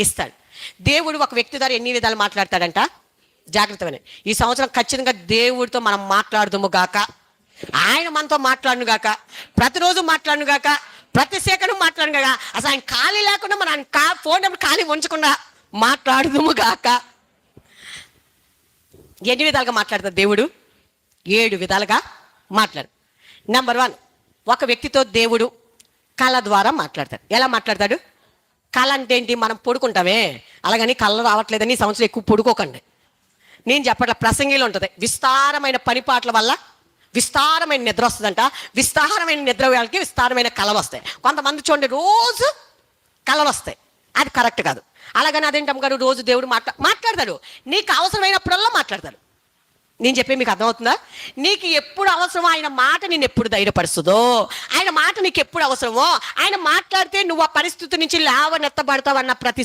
ఇస్తాడు. దేవుడు ఒక వ్యక్తి ద్వారా ఎన్ని విధాలు మాట్లాడతాడంట? జాగ్రత్తగానే ఈ సంవత్సరం ఖచ్చితంగా దేవుడితో మనం మాట్లాడదుము గాక. ఆయన మనతో మాట్లాడును గాక. ప్రతిరోజు మాట్లాడును గాక. ప్రతి సెకండ్ మాట్లాడును గాక. అసలు ఆయన ఖాళీ లేకుండా మన ఆయన కా ఫోన్ నెంబర్ ఖాళీ ఉంచకుండా మాట్లాడుదుము గాక. ఎన్ని విధాలుగా మాట్లాడతాడు దేవుడు? ఏడు విధాలుగా మాట్లాడు. నెంబర్ వన్ ఒక వ్యక్తితో దేవుడు కళ ద్వారా మాట్లాడతాడు. ఎలా మాట్లాడతాడు? కళ అంటే ఏంటి మనం పడుకుంటామే? అలాగని కళ్ళ రావట్లేదని సంవత్సరం ఎక్కువ పడుకోకండి. నేను చెప్పట్ల ప్రసంగిలో ఉంటుంది. విస్తారమైన పనిపాట్ల వల్ల విస్తారమైన నిద్ర వస్తుందంట. విస్తారమైన నిద్ర వాళ్ళకి విస్తారమైన కళలు వస్తాయి. కొంతమంది చూడండి రోజు కళలు వస్తాయి. అది కరెక్ట్ కాదు. అలాగని అదేంటమ్మ గారు రోజు దేవుడు మాట్లా మాట్లాడతాడు. నీకు అవసరమైనప్పుడల్లా మాట్లాడతాడు. నేను చెప్పే మీకు అర్థమవుతుందా? నీకు ఎప్పుడు అవసరమో ఆయన మాట నేను ఎప్పుడు ధైర్యపరుస్తుందో? ఆయన మాట నీకు ఎప్పుడు అవసరమో? ఆయన మాట్లాడితే నువ్వు ఆ పరిస్థితి నుంచి లేవనెత్తబడతావన్న ప్రతి